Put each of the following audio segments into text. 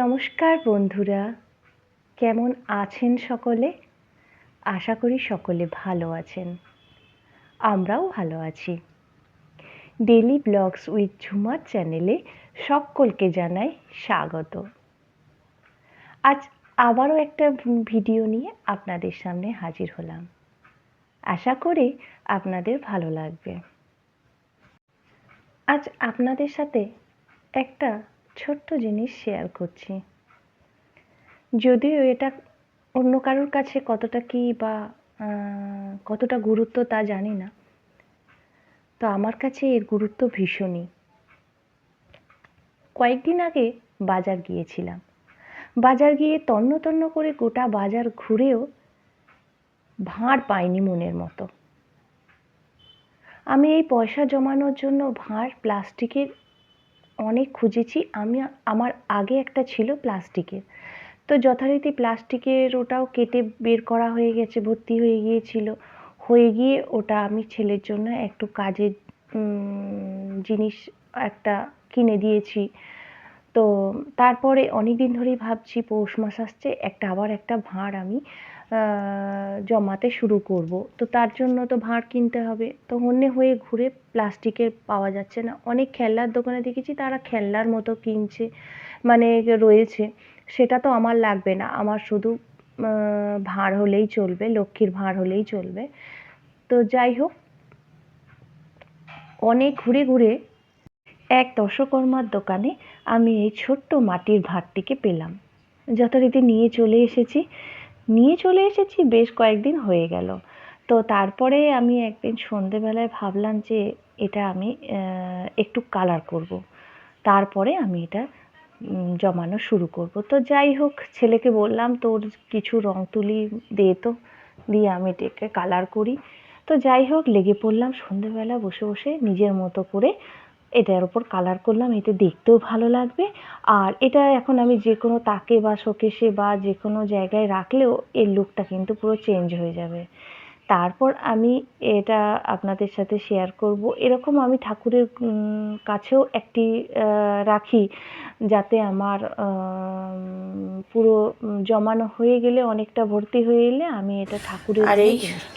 নমস্কার বন্ধুরা। কেমন আছেন সকলে? আশা করি সকলে ভালো আছেন। আমরাও ভালো আছি। ডেলি ব্লগস উইথ ঝুমার চ্যানেলে সকলকে জানাই স্বাগত। আজ আবারও একটা ভিডিও নিয়ে আপনাদের সামনে হাজির হলাম। আশা করি আপনাদের ভালো লাগবে। আজ আপনাদের সাথে একটা ছোট্ট জিনিস শেয়ার করছি। যদিও এটা অন্য কারোর কাছে কতটা কি বা কতটা গুরুত্ব তা জানি না। তো আমার কাছে এর গুরুত্ব ভীষণই। কয়েকদিন আগে বাজার গিয়েছিলাম। বাজার গিয়ে তন্ন তন্ন করে গোটা বাজার ঘুরেও ভাঁড় পাইনি মনের মতো। আমি এই পয়সা জমানোর জন্য ভাঁড় প্লাস্টিকের অনেক খুঁজেছি। আমি, আমার আগে একটা ছিল প্লাস্টিকের। তো যথারীতি প্লাস্টিকের ওটাও কেটে বের করা হয়ে গেছে, ভর্তি হয়ে গিয়েছিল। হয়ে গিয়ে ওটা আমি ছেলের জন্য একটু কাজের জিনিস একটা কিনে দিয়েছি। তো তারপরে অনেক দিন ধরেই ভাবছি পৌষ মাস আসছে, একটা আবার একটা ভাঁড় আমি জমাতে শুরু করব। তো তার জন্য তো ভাঁড় কিনতে হবে। তো হন্যে হয়ে ঘুরে প্লাস্টিকের পাওয়া যাচ্ছে না। অনেক খেলনার দোকানে দেখেছি তারা খেলনার মতো কিনছে মানে রয়েছে। সেটা তো আমার লাগবে না। আমার শুধু ভাঁড় হলেই চলবে, লক্ষ্মীর ভাঁড় হলেই চলবে। তো যাই হোক, অনেক ঘুরে ঘুরে এক দশকর্মার দোকানে আমি এই ছোট্ট মাটির ভাঁড়টিকে পেলাম। যথারীতি নিয়ে চলে এসেছি। নিয়ে চলে এসেছি, বেশ কয়েকদিন হয়ে গেল। তো তারপরে আমি একদিন সন্ধেবেলায় ভাবলাম যে এটা আমি একটু কালার করব। তারপরে আমি এটা জমানো শুরু করব। তো যাই হোক, ছেলেকে বললাম, তোর কিছু রং তুলি দে তো, দিয়ে আমি এটাকে কালার করি। তো যাই হোক, লেগে পড়লাম সন্ধেবেলা বসে বসে নিজের মতো করে এটার ওপর কালার করলাম এতে দেখতেও ভালো লাগবে। আর এটা এখন আমি যে কোনো তাকে বা শোকেসে বা যে কোনো জায়গায় রাখলেও এর লুকটা কিন্তু পুরো চেঞ্জ হয়ে যাবে। তারপর আমি এটা আপনাদের সাথে শেয়ার করব। এরকম আমি ঠাকুরের কাছেও একটি রাখি যাতে আমার পুরো জমানো হয়ে গেলে অনেকটা ভর্তি হয়ে এলে আমি এটা ঠাকুরের আর এই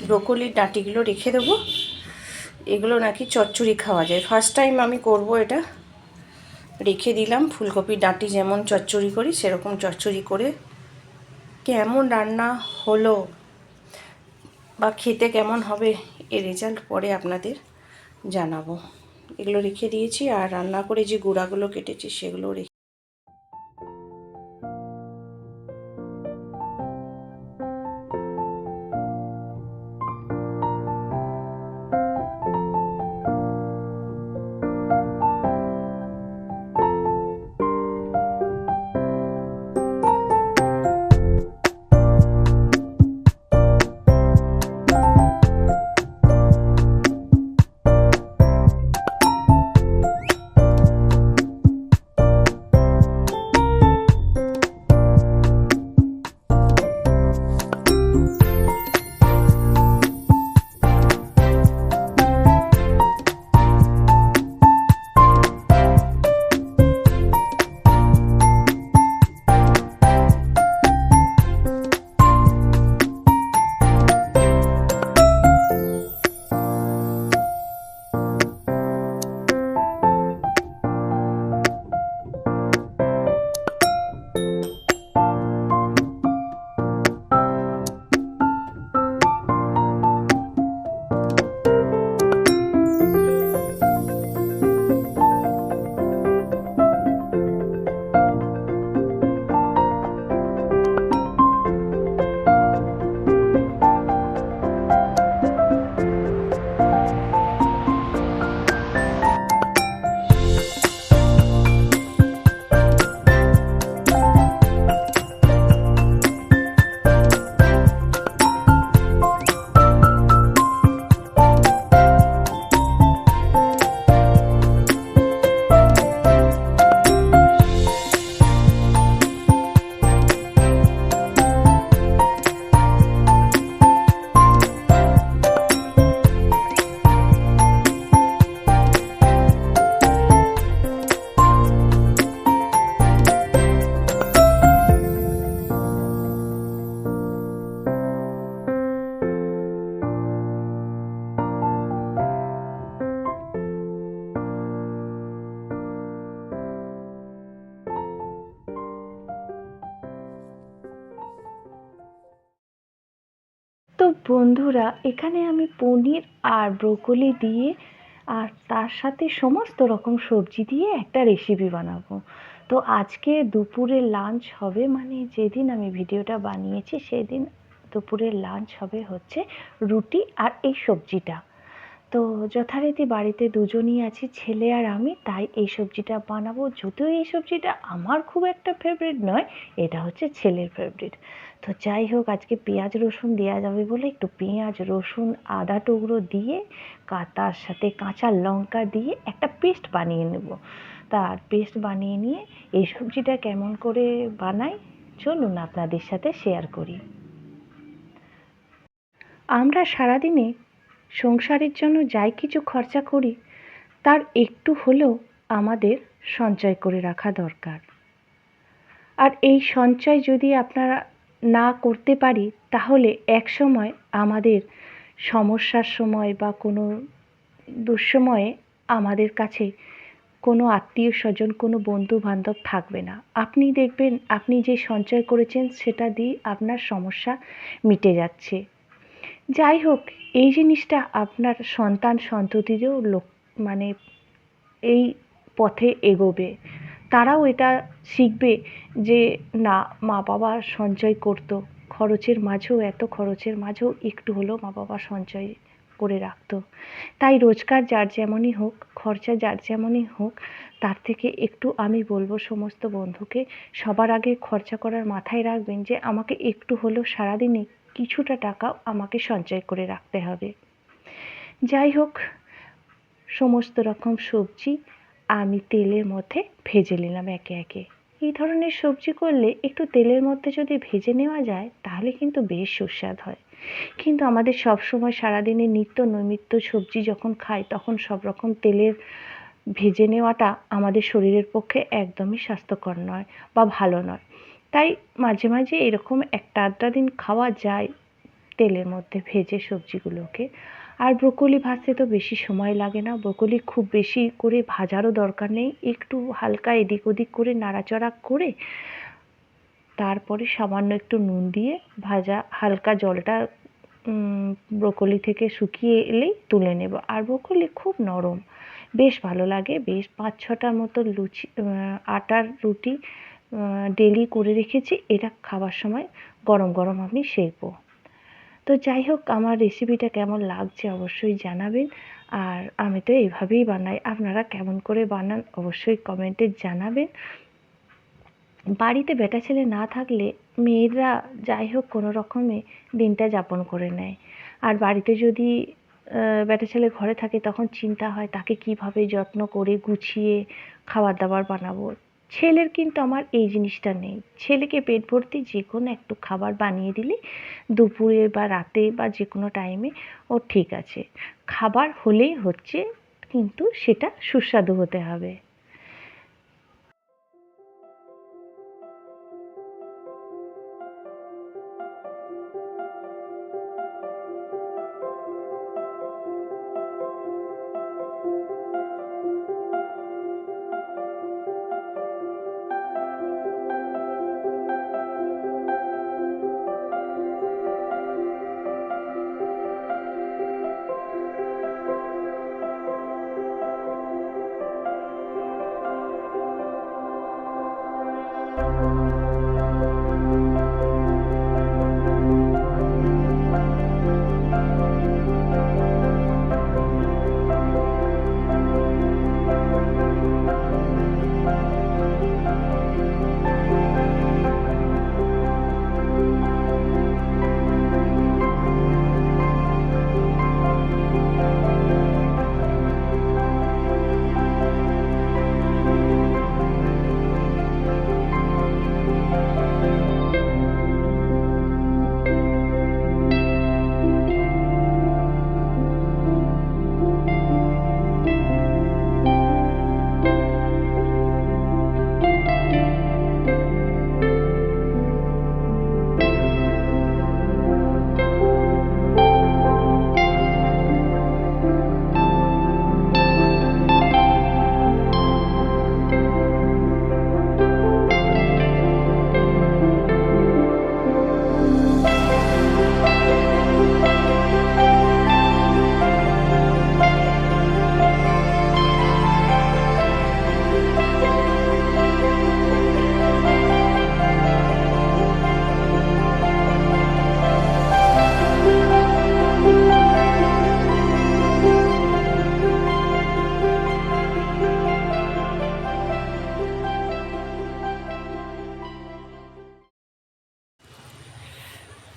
ব্রোকলির ডাঁটিগুলো রেখে দেবো। এগুলো নাকি চচ্চড়ি খাওয়া যায়। ফার্স্ট টাইম আমি করব এটা। রেখে দিলাম, ফুলকপির ডাঁটি যেমন চচ্চড়ি করি, সেরকম চচ্চড়ি করে। কেমন রান্না হলো বা খেতে কেমন হবে এর রেজাল্ট পরে আপনাদের জানাব। এগুলো রেখে দিয়েছি, আর রান্না করে যে গুঁড়াগুলো কেটেছি সেগুলো রেখে বন্ধুরা, এখানে আমি পনির আর ব্রোকলি দিয়ে আর তার সাথে সমস্ত রকম সবজি দিয়ে একটা রেসিপি বানাবো। তো আজকে দুপুরে লাঞ্চ হবে মানে যেদিন আমি ভিডিওটা বানিয়েছি, সেদিন দুপুরের লাঞ্চ হবে হচ্ছে রুটি আর এই সবজিটা। তো যথারীতি বাড়িতে দুজনই আছি, ছেলে আর আমি। তাই এই সবজিটা বানাবো। যদিও এই সবজিটা আমার খুব একটা ফেভারিট নয়, এটা হচ্ছে ছেলের ফেভারিট তো যাই হোক, আজকে পেঁয়াজ রসুন দেওয়া যাবে বলে একটু পেঁয়াজ, রসুন, আদা টুকরো দিয়ে তার সাথে কাঁচা লঙ্কা দিয়ে একটা পেস্ট বানিয়ে নেব। তার পেস্ট বানিয়ে নিয়ে এই সবজিটা কেমন করে বানাই, চলুন আপনাদের সাথে শেয়ার করি। আমরা সারাদিনে সংসারের জন্য যাই কিছু খরচা করি, তার একটু হলেও আমাদের সঞ্চয় করে রাখা দরকার। আর এই সঞ্চয় যদি আপনারা না করতে পারি, তাহলে এক সময় আমাদের সমস্যার সময় বা কোনো দুঃসময়ে আমাদের কাছে কোনো আত্মীয় স্বজন, কোনো বন্ধু বান্ধব থাকবে না। আপনি দেখবেন, আপনি যে সঞ্চয় করেছেন, সেটা দিয়ে আপনার সমস্যা মিটে যাচ্ছে। যাই হোক, এই জিনিসটা আপনার সন্তান সন্ততিরও লোক মানে এই পথে এগোবে। তারাও এটা শিখবে যে, না, মা বাবা সঞ্চয় করতো। খরচের মাঝেও, এত খরচের মাঝেও একটু হলেও মা বাবা সঞ্চয় করে রাখতো। তাই রোজগার যার যেমনই হোক, খরচা যার যেমনই হোক, তার থেকে একটু আমি বলব সমস্ত বন্ধুকে, সবার আগে খরচা করার মাথায় রাখবেন যে, আমাকে একটু হলেও সারাদিনে কিছুটা টাকা আমাকে সঞ্চয় করে রাখতে হবে। যাই হোক, সমস্ত রকম সবজি আমি তেলের মধ্যে ভেজে নিলাম একে একে। এই ধরনের সবজি করলে একটু তেলের মধ্যে যদি ভেজে নেওয়া যায়, তাহলে কিন্তু বেশ সুস্বাদ হয়। কিন্তু আমাদের সব সময় সারাদিনে নিত্য নৈমিত্য সবজি যখন খাই, তখন সব রকম তেলের ভেজে নেওয়াটা আমাদের শরীরের পক্ষে একদমই স্বাস্থ্যকর নয় বা ভালো নয়। তাই মাঝে মাঝে এরকম একটা আধটা দিন খাওয়া যায় তেলের মধ্যে ভেজে সবজিগুলোকে। আর ব্রোকলি ভাজতে তো বেশি সময় লাগে না। ব্রোকলি খুব বেশি করে ভাজারও দরকার নেই। একটু হালকা এদিক ওদিক করে নাড়াচাড়া করে তারপরে সামান্য একটু নুন দিয়ে ভাজা হালকা জলটা ব্রোকলি থেকে শুকিয়ে এলেই তুলে নেব। আর ব্রোকলি খুব নরম। বেশ ভালো লাগে। বেশ পাঁচ ছটার মতো লুচি আটার রুটি ডেলি করে রেখেছি। এটা খাবার সময় গরম গরম আমি সেঁকবো। তো যাই হোক, আমার রেসিপিটা কেমন লাগছে অবশ্যই জানাবেন। আর আমি তো এইভাবেই বানাই। আপনারা কেমন করে বানান অবশ্যই কমেন্টে জানাবেন। বাড়িতে বেটা ছেলে না থাকলে মেয়েরা যাই হোক কোনো রকমে দিনটা যাপন করে নেয়। আর বাড়িতে যদি বেটা ছেলে ঘরে থাকে তখন চিন্তা হয়, তাকে কীভাবে যত্ন করে গুছিয়ে খাবার দাবার বানাবো? ছেলের কিন্তু আমার এই জিনিসটা নেই। ছেলেকে পেট ভর্তি যে কোনো একটু খাবার বানিয়ে দিলে দুপুরে বা রাতে বা যে কোনো টাইমে ও ঠিক আছে। খাবার হলেই হচ্ছে কিন্তু সেটা সুস্বাদু হতে হবে।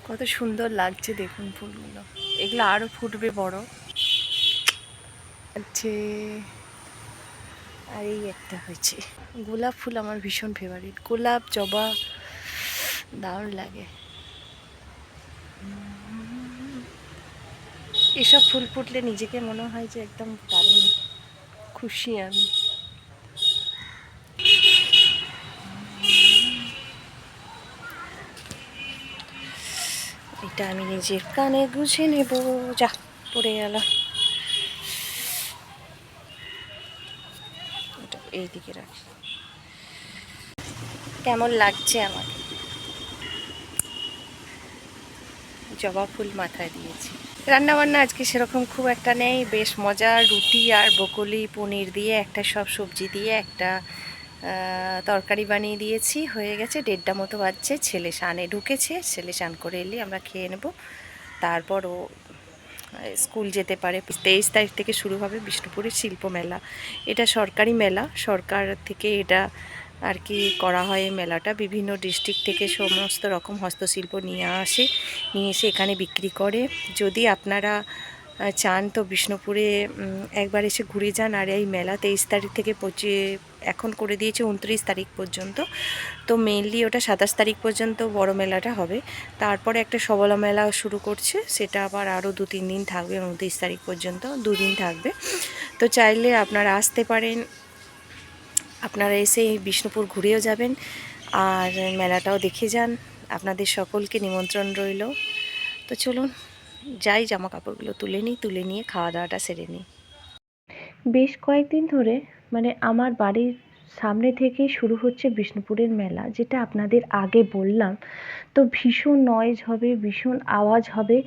কত সুন্দর লাগছে দেখুন ফুলগুলো। এগুলো আরও ফুটবে বড়। আছে আর এই একটা হয়েছে। গোলাপ ফুল আমার ভীষণ ফেভারিট গোলাপ, জবা, দারুণ লাগে। এসব ফুল ফুটলে নিজেকে মনে হয় যে একদম দারুণ, খুশি আমি। এটা আমি নিজের কানে গুছে নেব। যা, পড়ে গেল। এইদিকে রাখি। কেমন লাগছে আমার জবা ফুল মাথায় দিয়েছি। রান্না বান্না আজকে সেরকম খুব একটা নেই। বেশ মজা, রুটি আর বকলি পনির দিয়ে, একটা সব সবজি দিয়ে, একটা তরকারি বানিয়ে দিয়েছি, হয়ে গেছে, দেড়টা মতো বাজছে, ছেলে সানে ঢুকেছে, ছেলে স্নান করে এলে আমরা খেয়ে নেব। তারপর ও স্কুল যেতে পারে। তেইশ তারিখ থেকে শুরু হবে বিষ্ণুপুরের শিল্প মেলা। এটা সরকারি মেলা, সরকার থেকে এটা আর কি করা হয় এই মেলাটা। বিভিন্ন ডিস্ট্রিক্ট থেকে সমস্ত রকম হস্তশিল্প নিয়ে আসে, নিয়ে এসে এখানে বিক্রি করে। যদি আপনারা চান তো বিষ্ণুপুরে একবার এসে ঘুরে যান আর এই মেলা তেইশ তারিখ থেকে পঁচিয়ে এখন করে দিয়েছে উনত্রিশ তারিখ পর্যন্ত। তো মেনলি ওটা সাতাশ তারিখ পর্যন্ত বড় মেলাটা হবে। তারপরে একটা সবলা মেলা শুরু করছে, সেটা আবার আরও দু তিন দিন থাকবে, উনত্রিশ তারিখ পর্যন্ত, দুদিন থাকবে। তো চাইলে আপনারা আসতে পারেন, আপনারা এসে বিষ্ণুপুর ঘুরেও যাবেন আর মেলাটাও দেখে যান। আপনাদের সকলকে নিমন্ত্রণ রইল। তো চলুন। যাই জামা কাপড়গুলো তুলে নিই, তুলে নিয়ে খাওয়া দাওয়াটা সেরে নিই। বেশ কয়েকদিন ধরে মানে আমার বাড়ির সামনে থেকেই শুরু হচ্ছে বিষ্ণুপুরের মেলা, যেটা আপনাদের আগে বললাম। তো ভীষণ নয়েজ হবে, ভীষণ আওয়াজ হবে।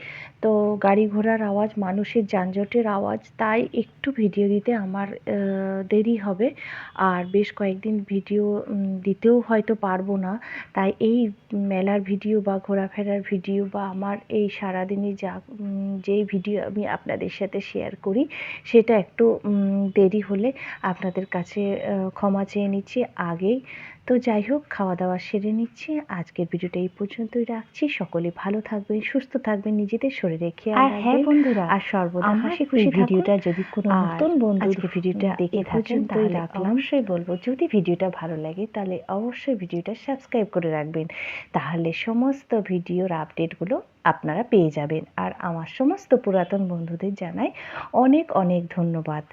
তো গাড়ি ঘোড়ার আওয়াজ, মানুষের যানজটের আওয়াজ, তাই একটু ভিডিও দিতে আমার দেরি হবে। আর বেশ কয়েকদিন ভিডিও দিতেও হয়তো পারব না। তাই এই মেলার ভিডিও বা ঘোরাফেরার ভিডিও বা আমার এই সারাদিনে যা যেই ভিডিও আমি আপনাদের সাথে শেয়ার করি, সেটা একটু দেরি হলে আপনাদের কাছে ক্ষমা চেয়ে নিচ্ছি। আগেই তো যাই হোক খাওয়া দাওয়া সেরে নিচ্ছি। আজকের ভিডিওটা এই পর্যন্তই রাখছি। সকলে ভালো থাকবেন সুস্থ থাকবেন নিজেদের শরীরে খেয়াল আর হ্যাঁ বন্ধুরা আর সর্বদা হাসি খুশি ভিডিওটা যদি কোনো নতুন বন্ধু ভিডিওটা দেখে থাকেন তাহলে। অবশ্যই বলব যদি ভিডিওটা ভালো লাগে তাহলে অবশ্যই ভিডিওটা সাবস্ক্রাইব করে রাখবেন। তাহলে সমস্ত ভিডিওর আপডেটগুলো আপনারা পেয়ে যাবেন। আর আমার সমস্ত পুরাতন বন্ধুদের জানাই অনেক অনেক ধন্যবাদ।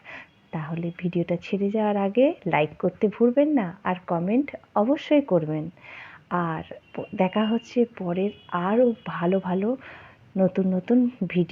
তাহলে ভিডিওটা ছেড়ে যাওয়ার আগে লাইক করতে ভুলবেন না আর কমেন্ট অবশ্যই করবেন। আর দেখা হচ্ছে পরের আরও ভালো ভালো নতুন নতুন ভিডিও